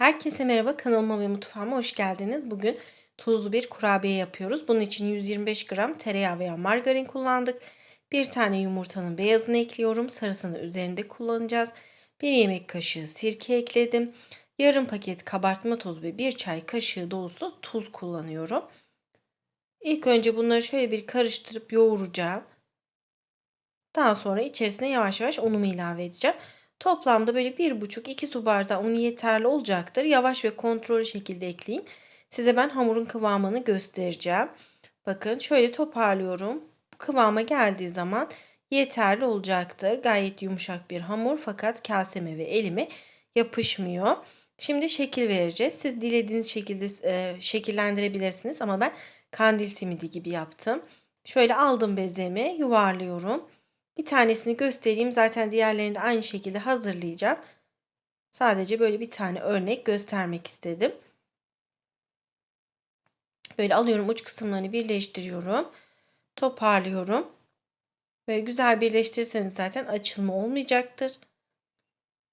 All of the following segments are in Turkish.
Herkese merhaba kanalıma ve mutfağıma hoş geldiniz. Bugün tuzlu bir kurabiye yapıyoruz. Bunun için 125 gram tereyağı veya margarin kullandık. Bir tane yumurtanın beyazını ekliyorum. Sarısını üzerinde kullanacağız. Bir yemek kaşığı sirke ekledim. Yarım paket kabartma tozu ve bir çay kaşığı dolusu tuz kullanıyorum. İlk önce bunları şöyle bir karıştırıp yoğuracağım. Daha sonra içerisine yavaş yavaş unumu ilave edeceğim. Toplamda böyle 1,5-2 su bardağı un yeterli olacaktır. Yavaş ve kontrollü şekilde ekleyin. Size ben hamurun kıvamını göstereceğim. Bakın şöyle toparlıyorum. Kıvama geldiği zaman yeterli olacaktır. Gayet yumuşak bir hamur fakat kaseme ve elime yapışmıyor. Şimdi şekil vereceğiz. Siz dilediğiniz şekilde e, şekillendirebilirsiniz ama ben kandil simidi gibi yaptım. Şöyle aldım bezemi yuvarlıyorum. Bir tanesini göstereyim. Zaten diğerlerini de aynı şekilde hazırlayacağım. Sadece böyle bir tane örnek göstermek istedim. Böyle alıyorum uç kısımlarını birleştiriyorum. Toparlıyorum. Böyle güzel birleştirirseniz zaten açılma olmayacaktır.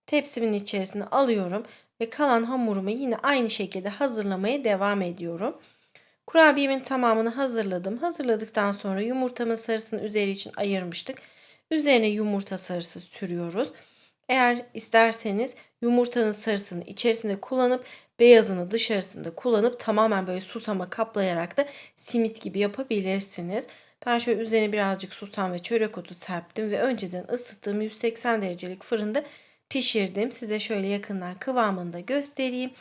Tepsimin içerisine alıyorum ve kalan hamurumu yine aynı şekilde hazırlamaya devam ediyorum. Kurabiyemin tamamını hazırladım. Hazırladıktan sonra yumurtamın sarısını üzeri için ayırmıştık. Üzerine yumurta sarısı sürüyoruz. Eğer isterseniz yumurtanın sarısını içerisinde kullanıp beyazını dışarısında kullanıp tamamen böyle susama kaplayarak da simit gibi yapabilirsiniz. Ben şöyle üzerine birazcık susam ve çörek otu serptim ve önceden ısıttığım 180 derecelik fırında pişirdim. Size şöyle yakından kıvamını da göstereyim.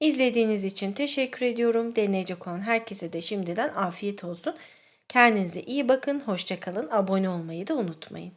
İzlediğiniz için teşekkür ediyorum. Deneyecek olan herkese de şimdiden afiyet olsun. Kendinize iyi bakın, hoşçakalın, abone olmayı da unutmayın.